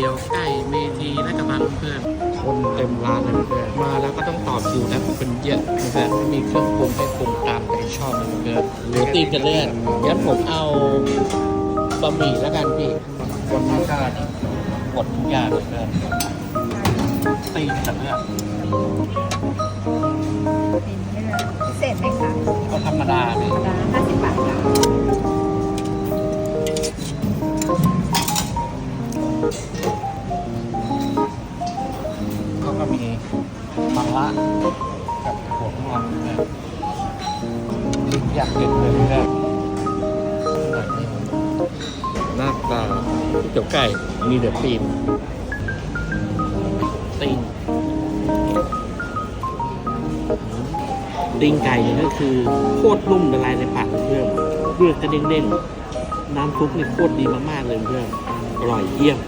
ตี๋ยวไก่เมทีและกระบังเพื่อนคนเต็มร้านเลยเพื่อนมาแล้วก็ต้องต่อคิวนะเป็นเยอะเพื่อนไม่มีเครื่องปรุงให้ปรุงตามใจชอบเลยเพื่อนหรือตีนกันเลือดงั้นผมเอาบะหมี่แล้วกันพี่คนหน้าตานี่หมดทุกอย่างเลยเพื่อนตีนกันเลือด มะระกับหัวงอกเพื่อนอยากเด็ดเลยเพื่อนหน้าตาเตี๋ยวไก่มีเดือดตีนตีนตีนไก่เนี่ยก็คือโคตรนุ่มละลายในปากเลยเพื่อนเลือดกระเด้งๆน้ำซุปนี่โคตรดีมากๆเลยเพื่อนอร่อยเยี่ยม